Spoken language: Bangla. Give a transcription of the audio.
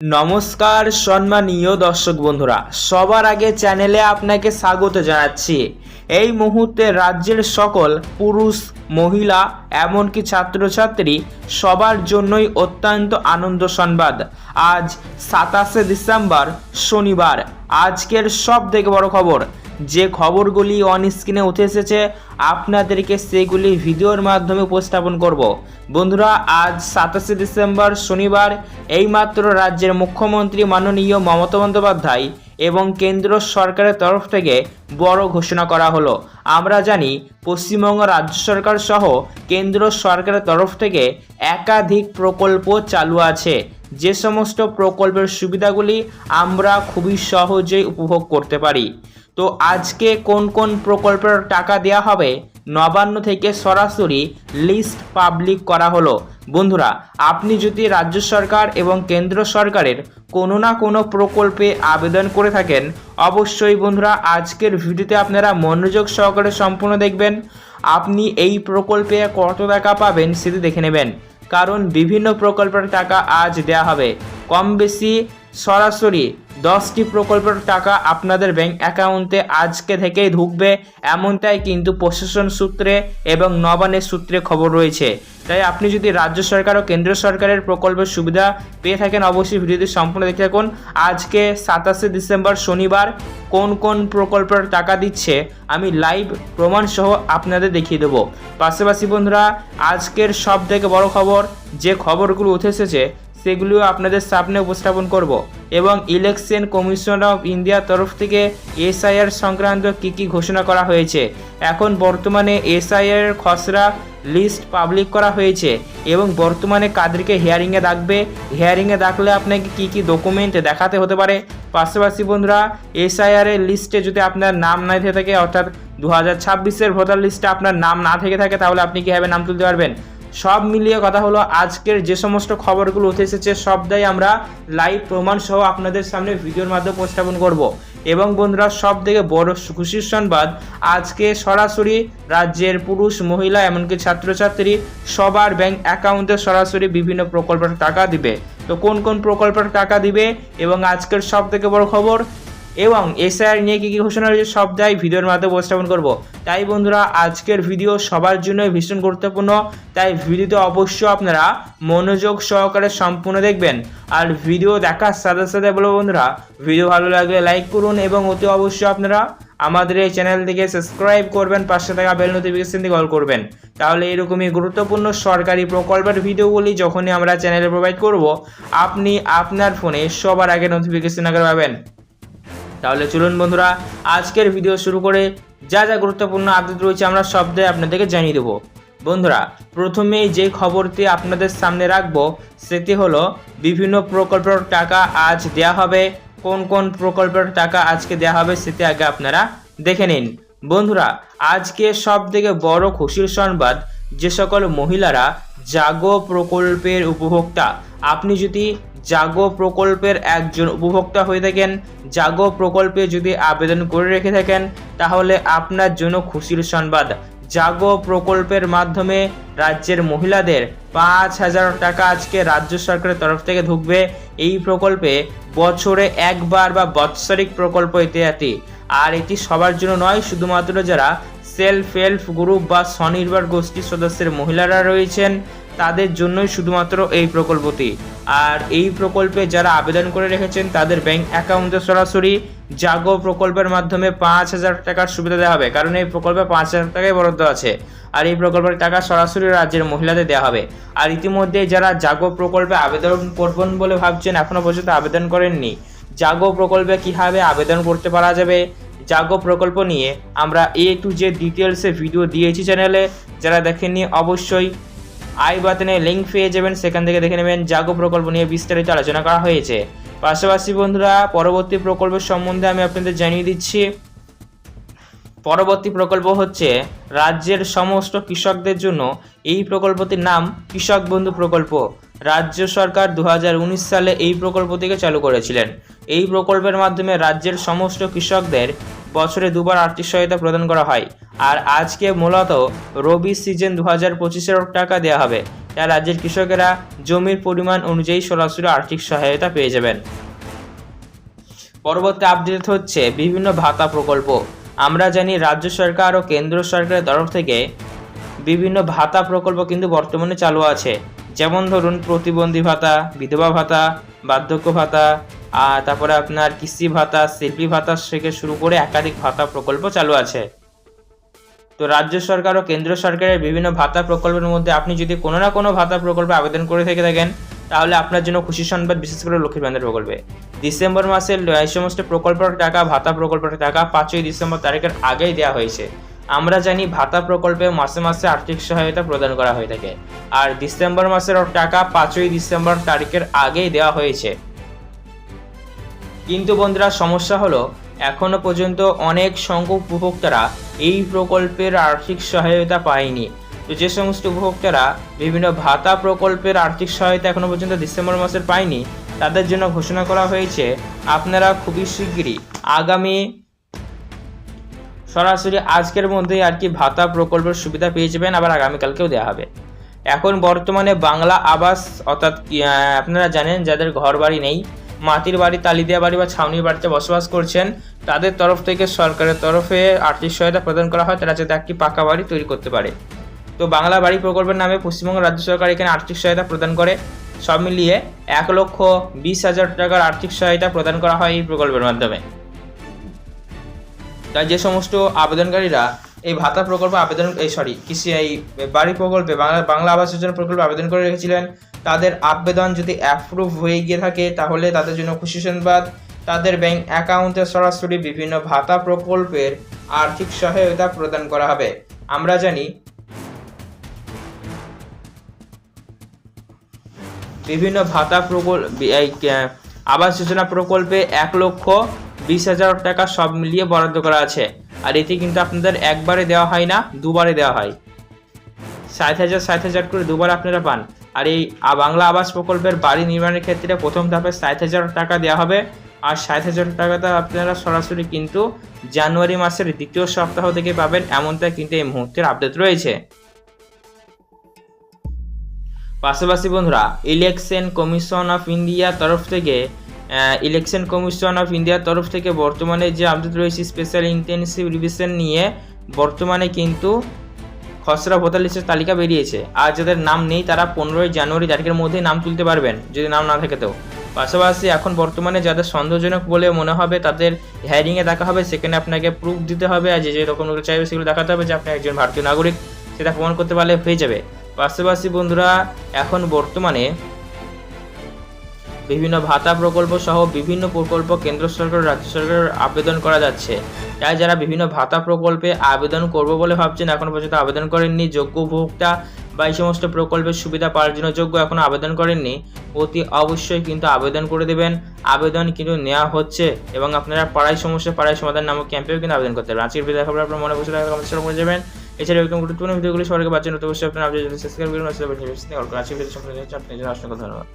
নমস্কার সম্মানীয় দর্শক বন্ধুরা, সবার আগে চ্যানেলে আপনাকে স্বাগত জানাচ্ছি। এই মুহূর্তে রাজ্যের সকল পুরুষ, মহিলা, এমনকি ছাত্রছাত্রী সবার জন্যই অত্যন্ত আনন্দ সংবাদ। আজ সাতাশে ডিসেম্বর শনিবার, আজকের সব থেকে বড় খবর যে খবরগুলি অন স্ক্রিনে উঠে এসেছে, আপনাদেরকে সেগুলি ভিডিওর মাধ্যমে উপস্থাপন করব। বন্ধুরা, আজ সাতাশে ডিসেম্বর শনিবার, এইমাত্র রাজ্যের মুখ্যমন্ত্রী মাননীয় মমতা বন্দ্যোপাধ্যায় এবং কেন্দ্র সরকারের তরফ থেকে বড় ঘোষণা করা হলো। আমরা জানি পশ্চিমবঙ্গ রাজ্য সরকার সহ কেন্দ্র সরকারের তরফ থেকে একাধিক প্রকল্প চালু আছে। যে সমস্ত প্রকল্পের সুবিধাগুলি আমরা খুবই সহজেই উপভোগ করতে পারি। তো আজকে কোন কোন প্রকল্পের টাকা দেওয়া হবে নবান্ন থেকে সরাসরি লিস্ট পাবলিক করা হলো। বন্ধুরা, আপনি যদি রাজ্য সরকার এবং কেন্দ্র সরকারের কোনো না কোনো প্রকল্পে আবেদন করে থাকেন, অবশ্যই বন্ধুরা আজকের ভিডিওতে আপনারা মনোযোগ সহকারে সম্পূর্ণ দেখবেন। আপনি এই প্রকল্পে কত টাকা পাবেন সেটি দেখে নেবেন। কারণ বিভিন্ন প্রকল্পের টাকা আজ দেওয়া হবে। কম বেশি সরাসরি দশটি প্রকল্পের টাকা আপনাদের ব্যাংক অ্যাকাউন্টে আজকে থেকেই ঢুকবে, এমনটাই কিন্তু প্রশাসন সূত্রে এবং নবানের সূত্রে খবর রয়েছে। তাই আপনি যদি রাজ্য সরকার ও কেন্দ্র সরকারের প্রকল্পের সুবিধা পেয়ে থাকেন, অবশ্যই ভিডিওটি সম্পূর্ণ দেখে থাকুন। আজকে সাতাশে ডিসেম্বর শনিবার কোন কোন প্রকল্পের টাকা দিচ্ছে, আমি লাইভ প্রমাণ সহ আপনাদের দেখিয়ে দেবো। পাশাপাশি বন্ধুরা, আজকের সব থেকে বড় খবর, যে খবরগুলো উঠে এসেছে সেগুলিও আপনাদের সামনে উপস্থাপন করব। এবং ইলেকশন কমিশন অফ ইন্ডিয়ার তরফ থেকে এসআইআর সংক্রান্ত কী কী ঘোষণা করা হয়েছে? এখন বর্তমানে এসআইআর খসড়া লিস্ট পাবলিক করা হয়েছে এবং বর্তমানে কাদেরকে হিয়ারিংয়ে ডাকবে? হিয়ারিংয়ে ডাকলে আপনাকে কী কী ডকুমেন্ট দেখাতে হতে পারে? পাশাপাশি বন্ধুরা এসআইআর এর লিস্টে যদি আপনার নাম না থেকে থাকে, অর্থাৎ দু হাজার ছাব্বিশের ভোটার লিস্টে আপনার নাম না থেকে থাকে, তাহলে আপনি কীভাবে নাম তুলতে পারবেন? সব মিলিয়ে কথা হলো, আজকের যে সমস্ত খবরগুলো উঠে এসেছে, সবটাই আমরা লাইভ প্রমাণ সহ আপনাদের সামনে ভিডিওর মাধ্যমে উপস্থাপন করব। এবং বন্ধুরা সব থেকে বড় খুশির সংবাদ, আজকে সরাসরি রাজ্যের পুরুষ, মহিলা, এমনকি ছাত্রছাত্রী সবার ব্যাংক অ্যাকাউন্টে সরাসরি বিভিন্ন প্রকল্পের টাকা দিবে। তো কোন কোন প্রকল্পের টাকা দিবে এবং আজকের সব থেকে বড় খবর এবং এসআইআর নিয়ে কী কী ঘোষণা রয়েছে সবটাই ভিডিওর মাধ্যমে উপস্থাপন করব। তাই বন্ধুরা, আজকের ভিডিও সবার জন্য ভীষণ গুরুত্বপূর্ণ। তাই ভিডিওতে অবশ্যই আপনারা মনোযোগ সহকারে সম্পূর্ণ দেখবেন। আর ভিডিও দেখার সাথে সাথে বলব বন্ধুরা, ভিডিও ভালো লাগলে লাইক করুন এবং অতি অবশ্যই আপনারা আমাদের এই চ্যানেল থেকে সাবস্ক্রাইব করবেন, পাশে থাকা বেল নোটিফিকেশন দিয়ে কল করবেন। তাহলে এরকমই গুরুত্বপূর্ণ সরকারি প্রকল্পের ভিডিওগুলি যখনই আমরা চ্যানেলে প্রোভাইড করব, আপনি আপনার ফোনে সবার আগে নোটিফিকেশন আগে পাবেন। তাহলে চলুন বন্ধুরা, আজকের ভিডিও শুরু করে যা যা গুরুত্বপূর্ণ আপডেট রয়েছে আমরা শব্দে আপনাদেরকে জানিয়ে দেবো। বন্ধুরা, প্রথমেই যে খবরটি আপনাদের সামনে রাখব, সেটি হলো বিভিন্ন প্রকল্পের টাকা আজ দেয়া হবে। কোন কোন প্রকল্পের টাকা আজকে দেওয়া হবে, সেটি আগে আপনারা দেখে নিন। বন্ধুরা, আজকে সব থেকে বড় খুশির সংবাদ যে সকল মহিলারা জাগো প্রকল্পের উপভোক্তা, আপনি যদি জাগো প্রকল্পের একজন উপভোক্তা হয়ে থাকেন, জাগো প্রকল্পে যদি আবেদন করে রেখে থাকেন, তাহলে আপনার জন্য খুশির সংবাদ। জাগো প্রকল্পের মাধ্যমে রাজ্যের মহিলাদের পাঁচ হাজার টাকা আজকে রাজ্য সরকারের তরফ থেকে ঢুকবে। এই প্রকল্পে বছরে একবার বা বাৎসরিক প্রকল্প ইত্যাদি আর এটি সবার জন্য নয়, শুধুমাত্র যারা সেলফ হেল্প গ্রুপ বা স্বনির্ভর গোষ্ঠীর সদস্যের মহিলারা রয়েছেন। তাদের জন্যই শুধুমাত্র এই প্রকল্পটি। আর এই প্রকল্পে যারা আবেদন করে রেখেছেন, তাদের ব্যাংক অ্যাকাউন্টে সরাসরি জাগো প্রকল্পের মাধ্যমে পাঁচ হাজার টাকার সুবিধা দেওয়া হবে। কারণ এই প্রকল্পে পাঁচ হাজার টাকাই বরাদ্দ আছে। আর এই প্রকল্পের টাকা সরাসরি রাজ্যের মহিলাদের দেওয়া হবে। আর ইতিমধ্যে যারা জাগো প্রকল্পে আবেদন করবেন বলে ভাবছেন এখনও পর্যন্ত আবেদন করেননি। জাগো প্রকল্পে কীভাবে আবেদন করতে পারা যাবে? জাগো প্রকল্প নিয়ে আমরা এ টু জে ডিটেলসে ভিডিও দিয়েছি চ্যানেলে যারা দেখেননি, অবশ্যই আই বাটনে লিঙ্ক পেয়ে যাবেন। সেখান থেকে দেখে নেবেন জাগো প্রকল্প নিয়ে বিস্তারিত আলোচনা করা হয়েছে। পাশাপাশি বন্ধুরা, পরবর্তী প্রকল্পের সম্বন্ধে আমি আপনাদের জানিয়ে দিচ্ছি। পরবর্তী প্রকল্প হচ্ছে রাজ্যের সমস্ত কৃষকদের জন্য এই প্রকল্পটির নাম কৃষক বন্ধু প্রকল্প। রাজ্য সরকার দু হাজার উনিশ সালে এই প্রকল্পটিকে চালু করেছিলেন। এই প্রকল্পের মাধ্যমে রাজ্যের সমস্ত কৃষকদের বছরে দুবার আর্থিক সহায়তা প্রদান করা হয়। আর আজকে মূলত রবি সিজন দু হাজার পঁচিশের টাকা দেওয়া হবে। তাই রাজ্যের কৃষকেরা জমির পরিমাণ অনুযায়ী সরাসরি আর্থিক সহায়তা পেয়ে যাবেন। পরবর্তী আপডেট হচ্ছে বিভিন্ন ভাতা প্রকল্প। আমরা জানি রাজ্য সরকার ও কেন্দ্র সরকারের তরফ থেকে বিভিন্ন ভাতা প্রকল্প কিন্তু বর্তমানে চালু আছে। যেমন ধরুন প্রতিবন্ধী ভাতা, বিধবা ভাতা, বার্ধক্য ভাতা আর তারপরে আপনার কৃষি ভাতা, শিল্পী ভাতা থেকে শুরু করে একাধিক ভাতা প্রকল্প চালু আছে। তো রাজ্য সরকার ও কেন্দ্র সরকারের বিভিন্ন ভাতা প্রকল্পের মধ্যে আপনি যদি কোনো না কোনো ভাতা প্রকল্পে আবেদন করে থেকে থাকেন, তাহলে আপনার জন্য খুশি সংবাদ, বিশেষ করে লক্ষ্মীর ভান্ডার প্রকল্পে। ডিসেম্বর মাসের এই সমস্ত প্রকল্পের টাকা, ভাতা প্রকল্পের টাকা পাঁচই ডিসেম্বর তারিখের আগেই দেওয়া হয়েছে। আমরা জানি ভাতা প্রকল্পে মাসে মাসে আর্থিক সহায়তা প্রদান করা হয়ে থাকে। আর ডিসেম্বর মাসের টাকা পাঁচই ডিসেম্বর তারিখের আগেই দেওয়া হয়েছে। কিন্তু বন্ধুরা, সমস্যা হলো এখনও পর্যন্ত অনেক সংখ্যক উপভোক্তারা এই প্রকল্পের আর্থিক সহায়তা পায়নি। তো যে সমস্ত উপভোক্তারা বিভিন্ন ভাতা প্রকল্পের আর্থিক সহায়তা এখনও পর্যন্ত ডিসেম্বর মাসের পায়নি, তাদের জন্য ঘোষণা করা হয়েছে, আপনারা খুবই শিগগিরই আগামী সরাসরি আজকের মধ্যেই আর কি ভাতা প্রকল্পের সুবিধা পেয়ে যাবেন, আবার আগামীকালকেও দেওয়া হবে। এখন বর্তমানে বাংলা আবাস অর্থাৎ আপনারা জানেন, যাদের ঘর বাড়ি নেই মাটির বাড়ি, তালিদিয়া বাড়ি বা ছাউনির বাড়িতে বসবাস করছেন। তাদের তরফ থেকে সরকারের তরফে আর্থিক সহায়তা প্রদান করা হয়। তারা যাতে একটি পাকা বাড়ি তৈরি করতে পারে। তো বাংলা বাড়ি প্রকল্পের নামে পশ্চিমবঙ্গ রাজ্য সরকার এখানে আর্থিক সহায়তা প্রদান করে। সব মিলিয়ে এক লক্ষ বিশ হাজার টাকার আর্থিক সহায়তা প্রদান করা হয় এই প্রকল্পের মাধ্যমে। তাই যে সমস্ত আবেদনকারীরা এই ভাতা প্রকল্প আবেদন, এই সরি কৃষি, এই বাড়ি প্রকল্পে বাংলা বাংলা আবাস যোজনা প্রকল্পে আবেদন করে রেখেছিলেন। তাদের আবেদন যদি অ্যাপ্রুভ হয়ে গিয়ে থাকে, তাহলে তাদের জন্য খুশি সংবাদ। তাদের ব্যাংক অ্যাকাউন্টে সরাসরি বিভিন্ন ভাতা প্রকল্পের আর্থিক সহায়তা প্রদান করা হবে। আমরা জানি, বিভিন্ন ভাতা প্রকল্প এই আবাস যোজনা প্রকল্পে এক লক্ষ বিশ হাজার টাকা সব মিলিয়ে বরাদ্দ করা আছে। আর এতে কিন্তু আপনাদের একবারে দেওয়া হয় না, দুবারে দেওয়া হয়। ষাট হাজার ষাট হাজার করে দুবার আপনারা পান। আর এই বাংলা আবাস প্রকল্পের বাড়ি নির্মাণের ক্ষেত্রে প্রথম ধাপে ষাট হাজার টাকা দেওয়া হবে। আর ষাট হাজার টাকাটা আপনারা সরাসরি কিন্তু জানুয়ারি মাসের দ্বিতীয় সপ্তাহ থেকে পাবেন, এমনটা কিন্তু এই মুহূর্তের আপডেট রয়েছে। পাশাপাশি বন্ধুরা ইলেকশন কমিশন অফ ইন্ডিয়া তরফ থেকে ইলেকশন কমিশন অফ ইন্ডিয়ার তরফ থেকে বর্তমানে যে আপডেট রয়েছে স্পেশাল ইন্টেনসিভ রিভিশন নিয়ে বর্তমানে কিন্তু খসড়া ভোটার তালিকা বেরিয়েছে। আর যাদের নাম নেই, তারা পনেরোই জানুয়ারি তারিখের মধ্যেই নাম তুলতে পারবেন, যদি নাম না থাকে তো পাশাপাশি এখন বর্তমানে যাদের সন্দেহজনক বলে মনে হবে, তাদের হ্যারিংয়ে দেখা হবে, সেখানে আপনাকে প্রুফ দিতে হবে, আর যে যে রকমগুলো চাইবে সেগুলো দেখাতে হবে যে আপনি একজন ভারতীয় নাগরিক, সেটা প্রমাণ করতে পারলে হয়ে যাবে। পাশাপাশি বন্ধুরা, এখন বর্তমানে বিভিন্ন ভাতা প্রকল্প সহ বিভিন্ন প্রকল্প কেন্দ্র সরকার রাজ্য সরকারের আবেদন করা যাচ্ছে। তাই যারা বিভিন্ন ভাতা প্রকল্পে আবেদন করব বলে ভাবছেন, এখনও পর্যন্ত আবেদন করেননি। যোগ্য উপভোক্তা বা এই সমস্ত প্রকল্পের সুবিধা পাওয়ার জন্য যোগ্য এখনও আবেদন করেননি। অতি অবশ্যই কিন্তু আবেদন করে দেবেন। আবেদন কিন্তু নেওয়া হচ্ছে এবং আপনারা পাড়ায় সমস্যা, পাড়ায় সমাধান নামক ক্যাম্পেও কিন্তু আবেদন করতে পারবেন। আজকের ভিডিও আপনার মনে বসে রাখা কমেন্ট করে যাবেন এছাড়া এরকম গুরুত্বপূর্ণ ভিডিওগুলি সবাইকে পাচ্ছেন অবশ্যই আপনার আপডেট সাবস্ক্রাইব করুন। আসলে আজকের ভিডিও সম্পর্কে জন্য অসংখ্য ধন্যবাদ।